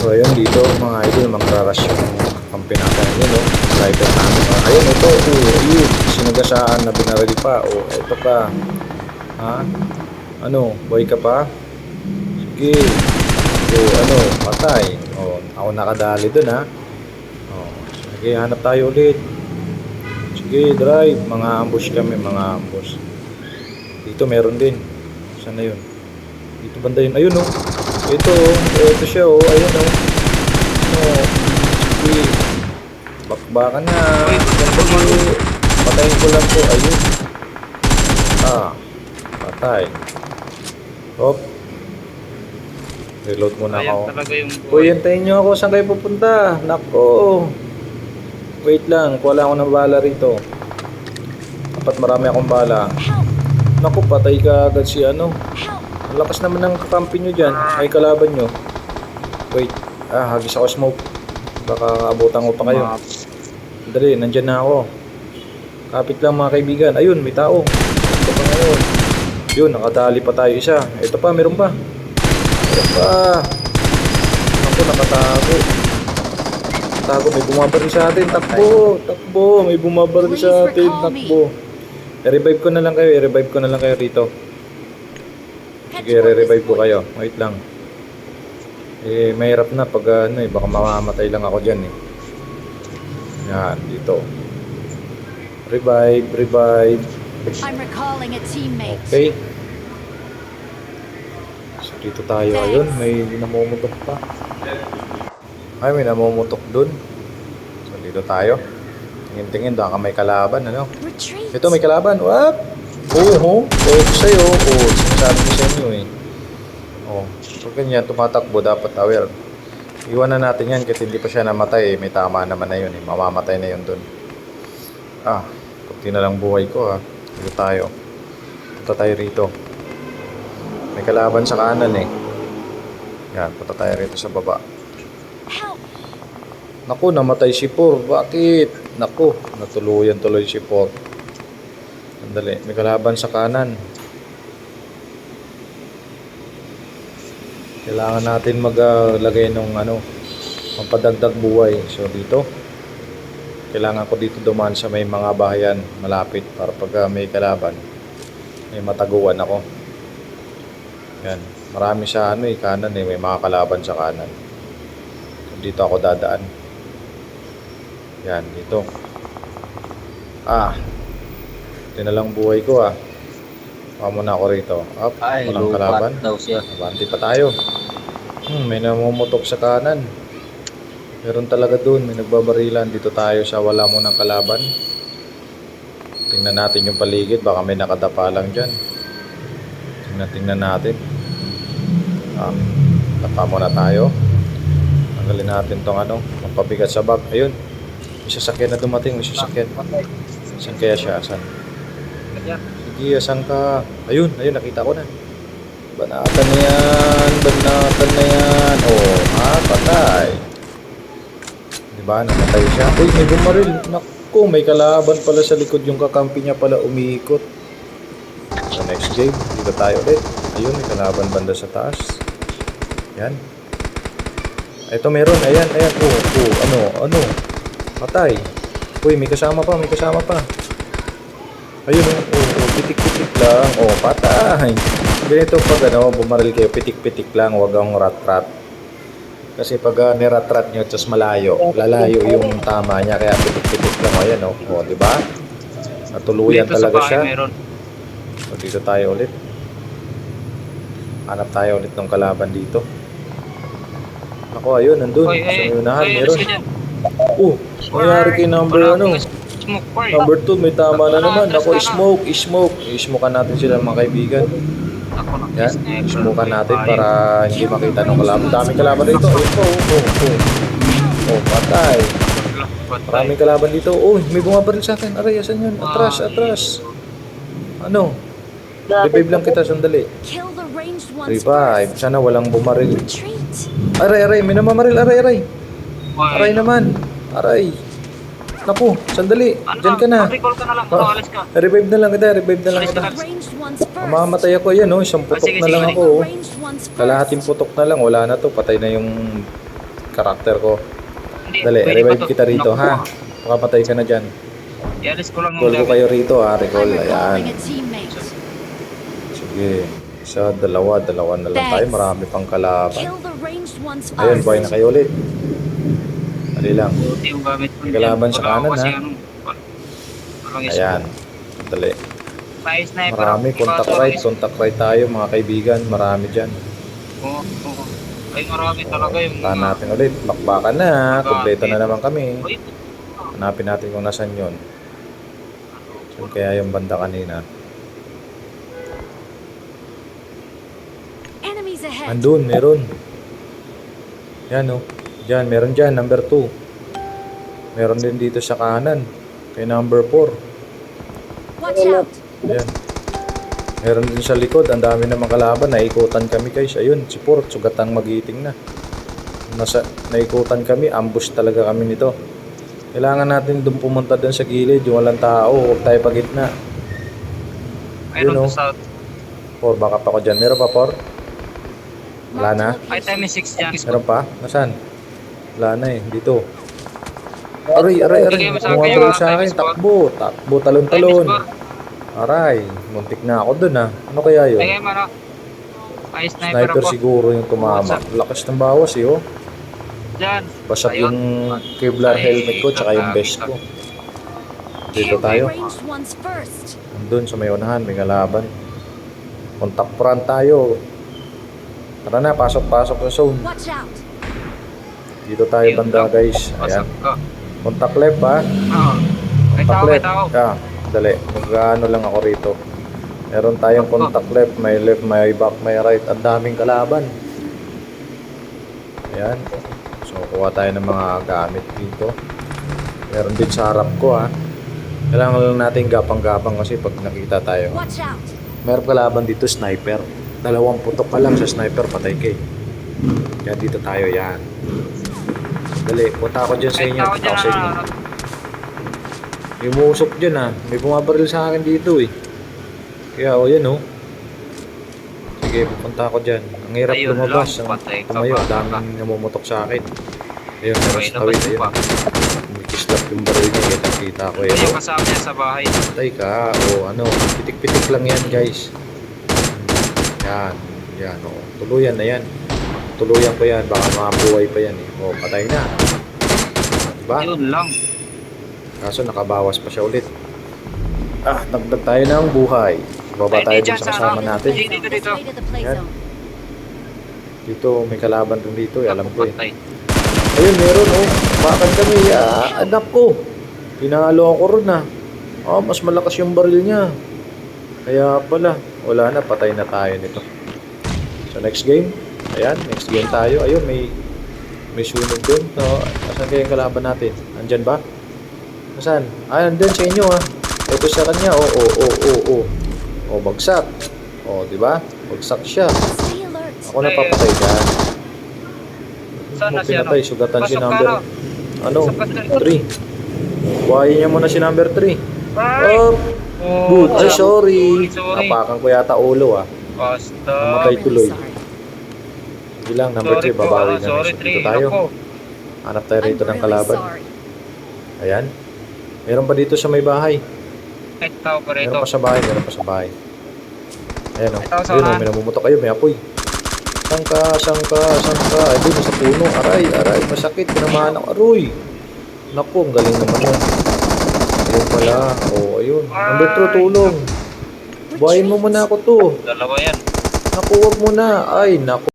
So ayun dito mga idol, mangrarush yung kampi natin. Ayun o, driver namin. Oh, ayun ito, ito, ayun, sinagasaan na binaril pa. O, ito pa. Ha? Ano, boy ka pa? Sige. O, ano, patay. O, ako nakadali dun ha. O, sige, hanap tayo ulit. Sige, drive. Mga ambush kami, mga ambush. Dito meron din. Saan na yun? Dito banda yun. Ayun o. Ito, oh. ito siya oh. Ayun oh. Ano, sige. Bakbakan na. Patayin ko lang po. Ayun. Ah. Patay. Hop. Reload muna Ayan ako. talaga yung Uy, hintayin nyo ako. Saan kayo pupunta? Nako. Wait lang. Kuha lang ako ng bala rito. Dapat marami akong bala. Naku, patay ka agad si ano. Ang lakas naman ng kakampi nyo dyan. Ay, kalaban nyo. Wait. Ah, hagis ako smoke. Baka abutan ko pa kayo. Dali, nandyan na ako. Kapit lang mga kaibigan. Ayun, may tao. Ito pa ngayon. Yun, nakadali pa tayo isa. Ito pa, meron pa. Meron pa. Ako, nakatago. Tago, may bumabaril sa atin. Takbo, takbo. May bumabaril sa atin. Takbo. I-revive ko na lang kayo. I-revive ko na lang kayo rito. Sige, re-revive ko kayo. Wait lang. Eh, mahirap na pag ano eh, baka mamamatay lang ako dyan eh. Yan, dito. Revive, revive. I'm recalling a teammate. Okay. So, dito tayo. Ayun, may namumutok pa. Ay, may namumutok dun. So, dito tayo. Tingin-tingin, baka may kalaban, ano? Retreat. Ito, may kalaban. Wap! Oo, ho. Oo, sa'yo. Oo, sinasabi ko sa inyo eh. Oo. Pag ganyan, tumatakbo, dapat aware. Iwanan natin yan kasi hindi pa siya namatay eh. May tama naman na yun eh. Mamamatay na yun dun. Ah, kunti na lang buhay ko ah. Dito tayo. Punta tayo rito. May kalaban sa kanan eh. Yan, punta tayo rito sa baba. Naku, namatay si Por. Bakit? Naku, natuluyan tuloy si Por. Sandali, may kalaban sa kanan. Kailangan natin maglagay ng ano, pampadagdag buhay. So dito, kailangan ko dito dumaan sa may mga bahayan malapit para pag ah, may kalaban, may mataguan ako. Yan, marami sa ano eh, kanan eh, may mga kalaban sa kanan. Dito ako dadaan. Yan, dito. Ah. Ito na lang buhay ko ah. Kuha muna ako rito. Up, Ay, walang kalaban. daw siya. Abante pa tayo. Hmm, may namumutok sa kanan. Meron talaga dun, may nagbabarilan. Dito tayo sa wala mo ng kalaban. Tingnan natin yung paligid, baka may nakadapa lang dyan. Tingnan, tingnan natin. Ah, tapa muna tayo. Tanggalin natin tong ano, ang pabigat sa bag. Ayun, may sasakyan na dumating, may sasakyan. Saan kaya siya? Saan? Ayan. Sige, asan ka? Ayun, ayun, nakita ko na. Banatan na yan, banatan na yan. Oh, ha, patay. Di ba, namatay siya. Uy, may bumaril. Naku, may kalaban pala sa likod. Yung kakampi niya pala umiikot. Sa next game, dito tayo ulit. Ayun, may kalaban banda sa taas. Yan. Ito meron, ayan, ayan. Oh, oh, ano, ano. Patay. Uy, may kasama pa, may kasama pa. Ayun oh, lang. Oh, patay. Ganito pag ano, bumaril kayo, pitik-pitik lang, wag ang rat-rat. Kasi pag uh, nirat-rat nyo, tapos malayo, lalayo yung tama niya, kaya pitik-pitik lang. Oh, ayan oh, oh di ba? Natuluyan Dito sa talaga bahay siya. meron. So, dito tayo ulit. Hanap tayo ulit ng kalaban dito. Ako, ayun, nandun. Oy, Sa ay, unahan, ay, meron. Oh, nangyari kay number ano? Smoke part. Number 2, may tama na naman. Ako, smoke, smoke. I-smokean natin sila mga kaibigan. Ako na. Yan, smokean natin para hindi makita ng kalaban. Daming kalaban dito. Po, oh, oh, oh. Oh, patay. Maraming kalaban dito. Oh, may bumabaril sa akin. Aray, asan yun? Atras, atras. Ano? Revive lang kita, sandali. Revive. Sana walang bumaril. Aray, aray, may namamaril. Aray, aray. Ay, Aray naman. Aray. Naku, sandali. ano, Diyan ka na. Recall ka na lang. Ah, alis ka. revive na lang kita, revive na lang kita. Mamamatay ako yan, oh. Isang Ah, putok sige, na sige, lang sige. ako, oh. Kalahating putok na lang, wala na to. Patay na yung karakter ko. Hindi, Dali, pwede revive to? kita rito, ha? Makapatay ka na dyan. I-alis ko lang Call ko kayo rito, ha? Recall, ayan. Sige. Isa, dalawa, dalawa na lang tayo. Marami pang kalaban. First. buhay na kayo ulit. Dali lang. Buti yung gamit ko. May kalaban sa kanan, ha? ano. Ayan. Dali. Sniper Marami. Contact right. isip Contact right tayo, mga kaibigan. Marami dyan. ko, oo. Ay, marami talaga yung Puntahan natin ulit. Bakbakan na. Kompleto na naman kami. Hanapin natin kung nasan yun. Saan kaya yung banda kanina? Andun, meron. Yan o. Diyan, meron dyan. Number 2. Meron din dito sa kanan. Kay number 4. Watch out. Ayan. Meron din sa likod. Ang dami namang kalaban. Naikutan kami guys. Ayun, si Port. Sugatang magiting na. Nasa, naikutan kami. Ambush talaga kami nito. Kailangan natin doon pumunta doon sa gilid. Yung walang tao. Huwag tayo pagitna. mayroon Yun, oh. sa... Por, baka pa ako dyan. Meron pa, Por? Wala na? Ay, time is 6 dyan. Meron pa? Nasaan? Wala na eh. Dito. Aray, aray, aray. Bigay mo sa akin yung sa time akin. score. Takbo. Takbo. Time Talon-talon. 4. Aray. Muntik na ako dun ah. Ano kaya yun? Bigay mo. Ay, sniper, Sniper ako. siguro yung tumama. Lakas ng bawas eh oh. Dyan. Basag Ayun. yung Kevlar Ay, helmet ko tsaka yung vest ko. Dito tayo. ranged ones first. Andun sa may unahan. May kalaban. Contact front tayo. Tara na. Pasok-pasok sa zone. Watch out. Dito tayo Ayun banda lang. guys. Ayan. Pasok ka. Contact left ha. Ah. May tao, may Contact tao. left. Ah, dali. Mag-ano lang ako rito. Meron tayong contact left, may left, may back, may right. Ang daming kalaban. Ayan. So, kuha tayo ng mga gamit dito. Meron din sa harap ko ha. Kailangan lang natin gapang-gapang kasi pag nakita tayo. Watch out. Meron kalaban dito, sniper. Dalawang putok ka lang sa sniper, patay kay. Kaya dito tayo, yan. Dali, punta ako dyan sa inyo. Punta ako sa inyo. ah. May umusok dyan ah. May bumabaril sa akin dito eh. Kaya o yan oh. Sige, pupunta ako dyan. Ang hirap Ayun lumabas. lang, Ang patay ka tumayo. Daming namumutok sa akin. Ayun, meron sa tawid. Ayun. pa. Umikislap yung baril niya. Kita, kita ko eh. yung kasama niya sa bahay. Patay ka. O ano. Pitik-pitik lang yan guys. Yan. Yan o. Tuluyan na yan. Tuluyan ko yan. Baka mabuhay pa yan eh. O, patay na. Diba? Yun lang. Kaso nakabawas pa siya ulit. Ah, dagdag tayo ng buhay. Baba Ay, tayo dun sa sa kasama natin. Di- dito, dito. Yan. Dito, may kalaban rin dito. eh. Alam ko eh. Ayun, meron oh. Bakit kami? Ah, anak ko. Pinalo ako ron ah. Oh, mas malakas yung baril niya. Kaya pala, wala na. Patay na tayo nito. So next game. Ayan, next game tayo. Ayun, may may sunog doon. So, asan kaya yung kalaban natin? Andyan ba? Asan? Ah, andyan sa inyo ah. Ito sa kanya. Oh, oh, oh, oh, oh. Oh, bagsak. Oh, di ba? Bagsak siya. Ako na papatay dyan. Saan na Mo si ano? pinatay, sugatan si number. Ano? Pasok ka na. 3. Buhayin niya muna si number 3. Ay! Oh, good. Ay, sorry. Napakan ko yata ulo ah. Basta. Namatay tuloy. sorry. Hindi lang, number 3, Sorry po, babawi ah, na. Sorry, Dito 3. tayo. Ako. Hanap tayo rito ng kalaban. sorry. Ayan. Meron pa dito sa may bahay. Meron pa sa bahay, meron pa sa bahay. Ayan o. Sa Ayun o, unahan. may namumutok kayo, may apoy. Sangka, sangka, sangka. Ay, doon sa puno. Aray, aray, masakit. Tinamaan ako. Aroy. Naku, ang galing naman yun. Ayun pala. O, ayun. Number 2, tulong. Buhayin mo muna ako to. Dalawa yan. Naku, wag mo na. Ay, naku.